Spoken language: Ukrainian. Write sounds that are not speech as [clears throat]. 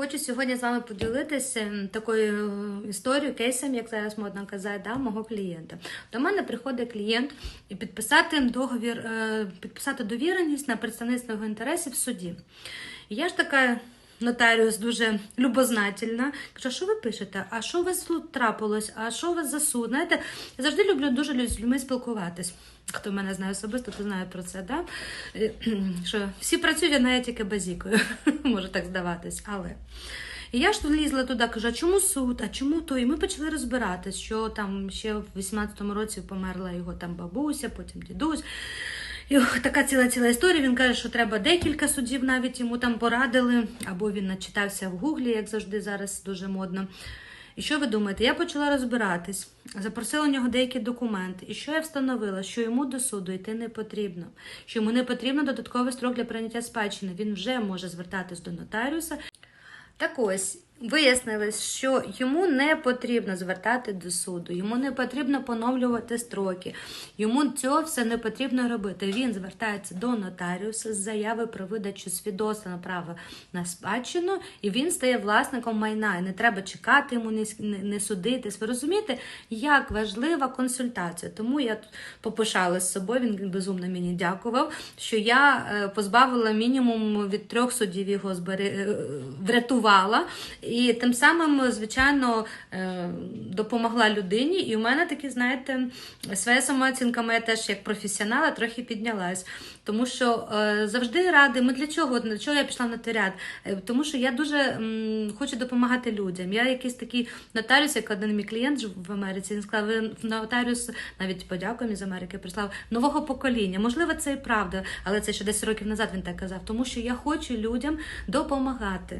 Хочу сьогодні з вами поділитися такою е, історією, кейсом, як зараз модно казати, да, мого клієнта. До мене приходить клієнт і підписати договір, е, підписати довіреність на представництво його інтересів в суді. І я ж така. Нотаріус дуже любознательна. Каже, що ви пишете? А що у вас тут трапилось? А що у вас за суд? Знаєте, я завжди люблю дуже з людьми спілкуватись. Хто мене знає особисто, то знає про це, да? Е, [clears throat] що всі працюють, а не я тільки базікою. [laughs] Може так здаватись, але. І я ж влізла туди, кажу, а чому суд, а чому то? І ми почали розбиратись, що там ще в 18-му році померла його там бабуся, потім дідусь. І така ціла ціла історія. Він каже, що треба декілька судів, навіть йому там порадили, або він начитався в гуглі, як завжди зараз дуже модно. І що ви думаєте? Я почала розбиратись, запросила у нього деякі документи. І що я встановила? Що йому до суду йти не потрібно, що йому не потрібно додатковий строк для прийняття спадщини. Він вже може звертатись до нотаріуса. Так ось. Вияснилось, що йому не потрібно звертати до суду, йому не потрібно поновлювати строки, йому цього все не потрібно робити. Він звертається до нотаріуса з заяви про видачу свідоцтва на право на спадщину, і він стає власником майна. І не треба чекати йому, не, судитись. Ви розумієте, як важлива консультація. Тому я тут попишалась з собою. Він безумно мені дякував, що я е, позбавила мінімум від трьох судів його збери... е, врятувала. І тим самим, звичайно, е, допомогла людині. І у мене такі, знаєте, своя самооцінка моя теж як професіонала трохи піднялась. Тому що е, завжди ради, ми для чого? Для чого я пішла в нотаріат? Е, Тому що я дуже хочу допомагати людям. Я якийсь такий нотаріус, як один мій клієнт жив в Америці, він сказав, нотаріус, навіть подякуємо з Америки, прислав нового покоління. Можливо, це і правда, але це ще 10 років назад він так казав, тому що я хочу людям допомагати.